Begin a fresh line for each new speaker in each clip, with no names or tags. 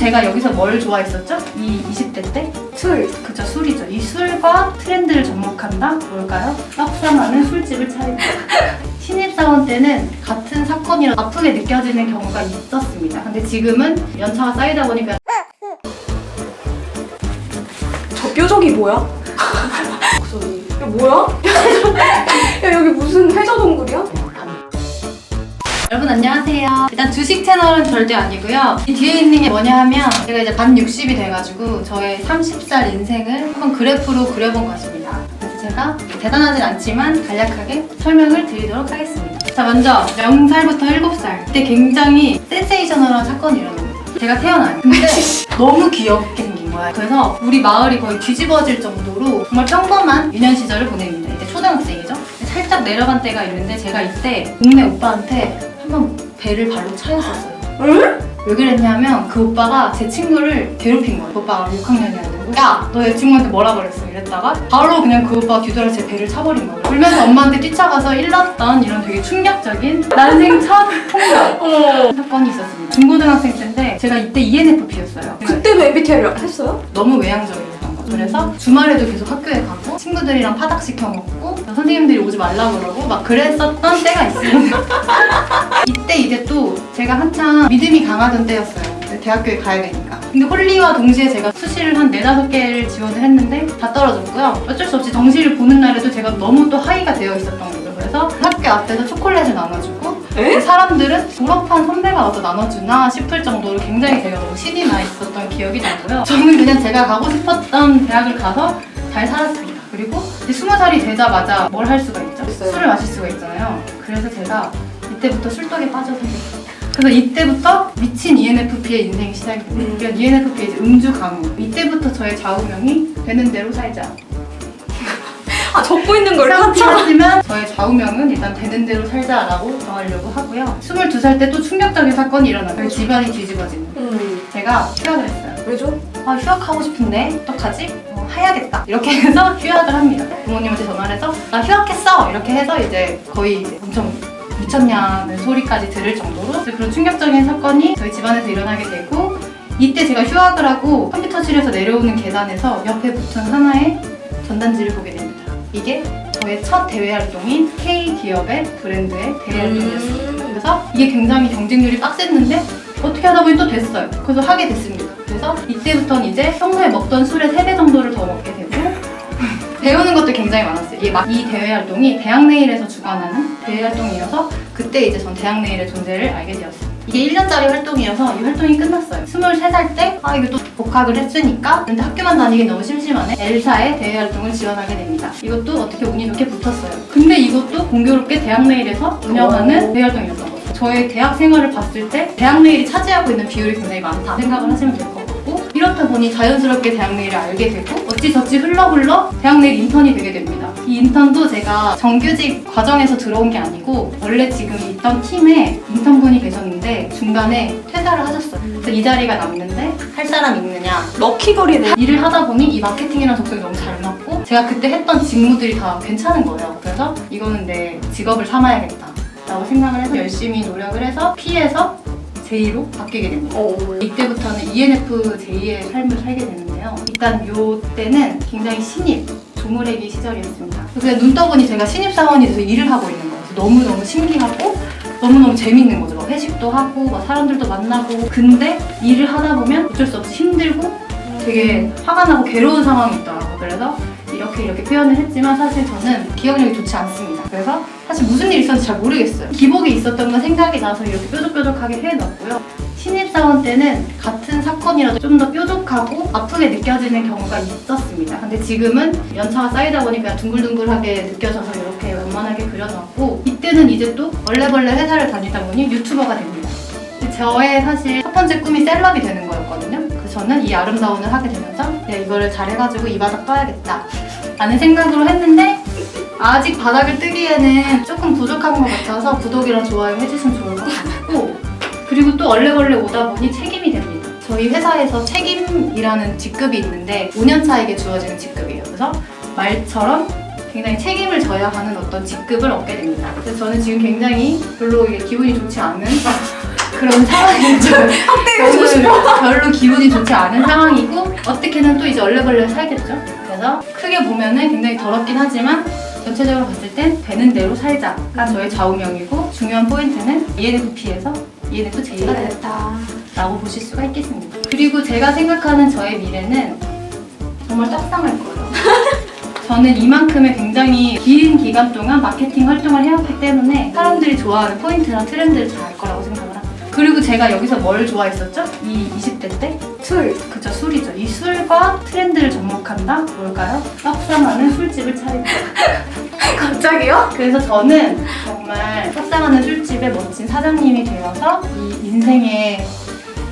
제가 여기서 뭘 좋아했었죠? 이 20대 때?
술.
그죠, 술이죠. 이 술과 트렌드를 접목한다? 뭘까요? 떡상하는 술집을 차린다. 신입사원 때는 같은 사건이라 아프게 느껴지는 경우가 있었습니다. 근데 지금은 연차가 쌓이다 보니까
저 뾰족이 뭐야? 목소리. 이거 뭐야? 야 여기 무슨 회사 동굴이야?
여러분 안녕하세요. 일단 주식 채널은 절대 아니고요. 이 뒤에 있는 게 뭐냐 하면 제가 이제 반 60이 돼가지고 저의 30살 인생을 한번 그래프로 그려본 것입니다. 그래서 제가 대단하진 않지만 간략하게 설명을 드리도록 하겠습니다. 자 먼저 0살부터 7살 그때 굉장히 센세이셔널한 사건이 일어납니다. 제가 태어나요. 근데 너무 귀엽게 생긴 거야. 그래서 우리 마을이 거의 뒤집어질 정도로 정말 평범한 유년 시절을 보냅니다. 이때 초등학생이죠. 살짝 내려간 때가 있는데 제가 이때 동네 오빠한테 한번 배를 발로 차였었어요.
응?
왜 그랬냐면 그 오빠가 제 친구를 괴롭힌 거예요. 그 오빠가 6학년이었는데 야! 너 내 친구한테 뭐라 그랬어? 이랬다가 바로 그냥 그 오빠가 뒤돌아 제 배를 차버린 거예요. 울면서 엄마한테 뛰쳐가서 일났던 이런 되게 충격적인 난생 첫 폭력
어머.
사건이 있었습니다. 중고등학생 때인데 제가 이때 ENFP였어요.
그때도 MBTI를 했어요?
너무 외향적이었던 거. 그래서 주말에도 계속 학교에 가고 친구들이랑 파닥 시켜 먹고 선생님들이 오지 말라 그러고 막 그랬었던 때가 있습니다. 이때 이제 또 제가 한창 믿음이 강하던 때였어요. 대학교에 가야 되니까. 근데 홀리와 동시에 제가 수시를 한 네다섯 개를 지원을 했는데 다 떨어졌고요. 어쩔 수 없이 정시를 보는 날에도 제가 너무 또 하이가 되어 있었던 거죠. 그래서 학교 앞에서 초콜릿을 나눠주고
에?
사람들은 졸업한 선배가 와서 나눠주나 싶을 정도로 굉장히 제가 너무 신이 나 있었던 기억이 나고요. 저는 그냥 제가 가고 싶었던 대학을 가서 잘 살았습니다. 그리고 이제 스무 살이 되자마자 뭘 할 수가 있죠?
있어요.
술을 마실 수가 있잖아요. 그래서 제가 이때부터 술독에 빠져서 그래서 이때부터 미친 ENFP의 인생이 시작이 됩니다.
음.
그러니까 ENFP의 음주 가무. 이때부터 저의 좌우명이 되는 대로 살자.
아 적고 있는 걸 탔잖아.
하지만 저의 좌우명은 일단 되는 대로 살자라고 정하려고 하고요. 22살 때 또 충격적인 사건이 일어나요. 저희 집안이 뒤집어지는.
음.
제가 휴학을 했어요.
왜죠?
아 휴학하고 싶은데 어떡하지? 어, 해야겠다. 이렇게 해서 휴학을 합니다. 부모님한테 전화를 해서 나 휴학했어. 이렇게 해서 이제 거의 이제 엄청 미쳤냐는 소리까지 들을 정도로 이제 그런 충격적인 사건이 저희 집안에서 일어나게 되고 이때 제가 휴학을 하고 컴퓨터실에서 내려오는 계단에서 옆에 붙은 하나의 전단지를 보게 됩니다. 이게 저의 첫 대외 활동인 K 기업의 브랜드의 대외 활동이었습니다.
음.
그래서 이게 굉장히 경쟁률이 빡셌는데 어떻게 하다 보니 또 됐어요. 그래서 하게 됐습니다. 그래서 이때부터는 이제 평소에 먹던 술의 3배 정도를 더 먹게 되고 배우는 것도 굉장히 많았어요. 이게 막이 대외 활동이 대학내일에서 주관하는 대외 활동이어서 그때 이제 전 대학내일의 존재를 알게 되었어요. 이게 1년짜리 활동이어서 이 활동이 끝났어요. 23살 때, 아, 이거 또 복학을 했으니까, 근데 학교만 다니기 너무 심심하네. L사의 대외 활동을 지원하게 됩니다. 이것도 어떻게 운이 좋게 붙었어요. 근데 이것도 공교롭게 대학내일에서 운영하는
오.
대외 활동이었던 거죠. 저의 대학 생활을 봤을 때 대학내일이 차지하고 있는 비율이 굉장히 많다 생각을 하시면 될 것 같고 이렇다 보니 자연스럽게 대학내일을 알게 되고 어찌저찌 흘러 흘러 대학내일 인턴이 되게 됩니다. 이 인턴도 제가 정규직 과정에서 들어온 게 아니고 원래 지금 있던 팀에 인턴분이 계셨는데 중간에 퇴사를 하셨어요. 그래서 이 자리가 남는데 할 사람 있느냐
럭키걸이네.
일을 하다 보니 이 마케팅이랑 적성이 너무 잘 맞고 제가 그때 했던 직무들이 다 괜찮은 거예요. 그래서 이거는 내 직업을 삼아야겠다. 라고 생각을 해서 열심히 노력을 해서 P에서 J로 바뀌게 됩니다.
어.
이때부터는 ENFJ의 삶을 살게 되는데요. 일단 요 때는 굉장히 신입, 조무래기 시절이었습니다. 그냥 눈 떠보니 제가 신입사원이 돼서 일을 하고 있는 거예요. 너무너무 신기하고 너무너무 재밌는 거죠. 막 회식도 하고 막 사람들도 만나고 근데 일을 하다 보면 어쩔 수 없이 힘들고 되게 화가 나고 괴로운 상황이 있더라고요. 그래서 이렇게 이렇게 표현을 했지만 사실 저는 기억력이 좋지 않습니다. 그래서 사실 무슨 일이 있었는지 잘 모르겠어요. 기복이 있었던 건 생각이 나서 이렇게 뾰족뾰족하게 해놨고요. 신입사원 때는 같은 사건이라도 좀 더 뾰족하고 아프게 느껴지는 경우가 있었습니다. 근데 지금은 연차가 쌓이다 보니 그냥 둥글둥글하게 느껴져서 이렇게 원만하게 그려놨고 이때는 이제 또 원래벌레 회사를 다니다 보니 유튜버가 됩니다. 저의 사실 첫 번째 꿈이 셀럽이 되는 거였거든요. 그래서 저는 이 아름다운을 하게 되면서 내가 이거를 잘해가지고 이 바닥 떠야겠다 라는 생각으로 했는데 아직 바닥을 뜨기에는 조금 부족한 것 같아서 구독이랑 좋아요 해주시면 좋을 것 같고 그리고 또 얼레벌레 오다 보니 책임이 됩니다. 저희 회사에서 책임이라는 직급이 있는데 5년 차에게 주어지는 직급이에요. 그래서 말처럼 굉장히 책임을 져야 하는 어떤 직급을 얻게 됩니다. 그래서 저는 지금 굉장히 별로 이게 기분이 좋지 않은 그런 상황이죠.
확대해주고
별로, 별로 기분이 좋지 않은 상황이고 어떻게는 또 이제 얼레벌레 살겠죠. 그래서 크게 보면은 굉장히 더럽긴 하지만 전체적으로 봤을 땐 되는 대로 살자가 저의 좌우명이고 중요한 포인트는 E ENFP에서 ENFJ가 됐다.
됐다.
라고 보실 수가 있겠습니다. 그리고 제가 생각하는 저의 미래는 정말 떡상할 거예요. 저는 이만큼의 굉장히 긴 기간 동안 마케팅 활동을 해왔기 때문에 사람들이 좋아하는 포인트나 트렌드를 잘 알 거라고 생각을 합니다. 그리고 제가 여기서 뭘 좋아했었죠? 이 20대 때?
술.
그쵸, 술이죠. 이 술과 트렌드를 접목한다? 뭘까요? 떡상하는 술집을 차린다.
갑자기요?
그래서 저는 정말 떡상하는 술집의 멋진 사장님이 되어서 이 인생의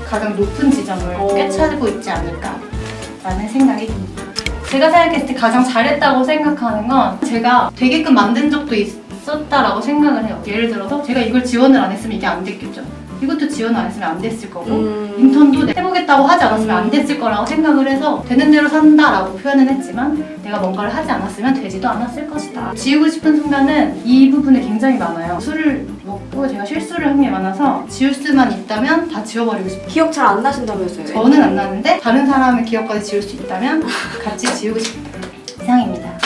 가장 높은 지점을
오.
꿰차고 있지 않을까라는 생각이 듭니다. 제가 생각했을 때 가장 잘했다고 생각하는 건 제가 되게끔 만든 적도 있었다라고 생각을 해요. 예를 들어서 제가 이걸 지원을 안 했으면 이게 안 됐겠죠. 이것도 지원을 안 했으면 안 됐을 거고
음.
인턴도 해보겠다고 하지 않았으면 안 됐을 거라고 생각을 해서 되는 대로 산다라고 표현은 했지만 내가 뭔가를 하지 않았으면 되지도 않았을 것이다. 지우고 싶은 순간은 이 부분에 굉장히 많아요. 술을 먹고 제가 실수를 한 게 많아서 지울 수만 있다면 다 지워버리고 싶어요.
기억 잘 안 나신다면서요?
저는 안 나는데 다른 사람의 기억까지 지울 수 있다면 같이 지우고 싶다. 이상입니다.